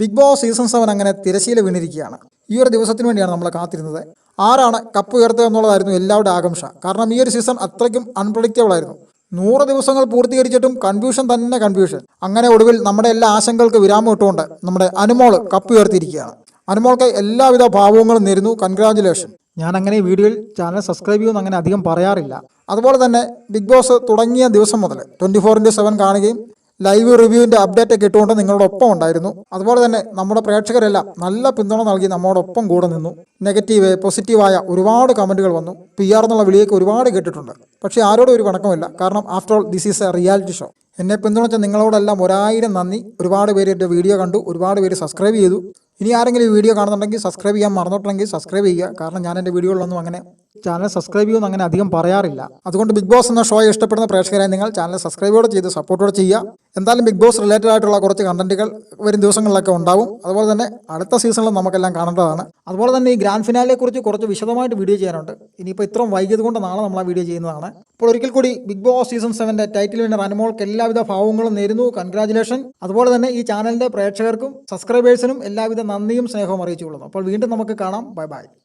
Big boss season seven അങ്ങനെ തിരശീല വീണിരിക്കുകയാണ്. ഈ ഒരു ദിവസത്തിന് വേണ്ടിയാണ് നമ്മൾ കാത്തിരുന്നത്. ആരാണ് കപ്പ് ഉയർത്തുക എന്നുള്ളതായിരുന്നു എല്ലാവരുടെ ആകാംക്ഷ. കാരണം ഈ ഒരു സീസൺ അത്രയ്ക്കും അൺപ്രഡിക്റ്റബിൾ ആയിരുന്നു. നൂറ് ദിവസങ്ങൾ പൂർത്തീകരിച്ചിട്ടും കൺഫ്യൂഷൻ തന്നെ കൺഫ്യൂഷൻ അങ്ങനെ ഒടുവിൽ നമ്മുടെ എല്ലാ ആശങ്കകൾക്ക് വിരാമം ഇട്ടുകൊണ്ട് നമ്മുടെ അനുമോൾ കപ്പ് ഉയർത്തിയിരിക്കുകയാണ്. അനുമോൾക്ക് എല്ലാവിധ ഭാവങ്ങളും നേരുന്നു. കൺഗ്രാചുലേഷൻ ഞാൻ അങ്ങനെ വീഡിയോയിൽ ചാനൽ സബ്സ്ക്രൈബ് ചെയ്യുമെന്ന് അങ്ങനെ അധികം പറയാറില്ല. അതുപോലെ തന്നെ ബിഗ് ബോസ് തുടങ്ങിയ ദിവസം മുതൽ ട്വന്റി ഫോർ ഇന്റു സെവൻ കാണുകയും ലൈവ് റിവ്യൂവിന്റെ അപ്ഡേറ്റ് ഒക്കെ ഇട്ടുകൊണ്ട് നിങ്ങളുടെ ഒപ്പം ഉണ്ടായിരുന്നു. അതുപോലെ തന്നെ നമ്മുടെ പ്രേക്ഷകരെല്ലാം നല്ല പിന്തുണ നൽകി നമ്മോടൊപ്പം കൂടെ നിന്നു. നെഗറ്റീവ് പോസിറ്റീവായ ഒരുപാട് കമന്റുകൾ വന്നു. പി ആർ എന്നുള്ള വിളിയൊക്കെ ഒരുപാട് കേട്ടിട്ടുണ്ട്. പക്ഷേ ആരോടും ഒരു വണക്കമില്ല കാരണം after all this is a reality show എന്നെ പിന്തുണച്ച നിങ്ങളോടെല്ലാം ഒരായിരം നന്ദി. ഒരുപാട് പേര് എന്റെ വീഡിയോ കണ്ടു. ഒരുപാട് പേര് സബ്സ്ക്രൈബ് ചെയ്തു. ഇനി ആരെങ്കിലും ഈ വീഡിയോ കാണുന്നുണ്ടെങ്കിൽ സബ്സ്ക്രൈബ് ചെയ്യാൻ മറന്നിട്ടുണ്ടെങ്കിൽ സബ്സ്ക്രൈബ് ചെയ്യുക. കാരണം ഞാൻ എന്റെ വീഡിയോകളിലൊന്നും അങ്ങനെ ചാനൽ സബ്സ്ക്രൈബ് ചെയ്യുമെന്ന് അങ്ങനെ അധികം പറയാറില്ല. അതുകൊണ്ട് ബിഗ് ബോസ് എന്ന ഷോ ഇഷ്ടപ്പെടുന്ന പ്രേക്ഷകരായി നിങ്ങൾ ചാനൽ സബ്സ്ക്രൈബോടെ ചെയ്ത് സപ്പോർട്ടോടെ ചെയ്യുക. എന്തായാലും ബിഗ് ബോസ് റിലേറ്റഡ് ആയിട്ടുള്ള കുറച്ച് കണ്ടന്റുകൾ വരും ദിവസങ്ങളിലൊക്കെ ഉണ്ടാവും. അതുപോലെ തന്നെ അടുത്ത സീസണിൽ നമുക്കെല്ലാം കാണേണ്ടതാണ്. അതുപോലെ തന്നെ ഈ ഗ്രാൻഡ് ഫിനാലിയെക്കുറിച്ച് കുറച്ച് വിശദമായിട്ട് വീഡിയോ ചെയ്യാനുണ്ട്. ഇനിയിപ്പോൾ ഇത്രയും വൈകിയത് കൊണ്ട് നാളെ നമ്മൾ ആ വീഡിയോ ചെയ്യുന്നതാണ്. അപ്പോൾ ഒരിക്കൽ കൂടി ബിഗ് ബോസ് സീസൺ സെവന്റെ ടൈറ്റിൽ വിന്നർ അനുമോൾക്ക് എല്ലാവിധ ഭാവങ്ങളും നേരുന്നു. കൺഗ്രാജുലേഷൻ അതുപോലെ തന്നെ ഈ ചാനലിന്റെ പ്രേക്ഷകർക്കും സബ്സ്ക്രൈബേഴ്സിനും എല്ലാവിധ നന്ദിയും സ്നേഹവും അറിയിച്ചുകൊള്ളുന്നു. അപ്പോൾ വീണ്ടും നമുക്ക് കാണാം. Bye bye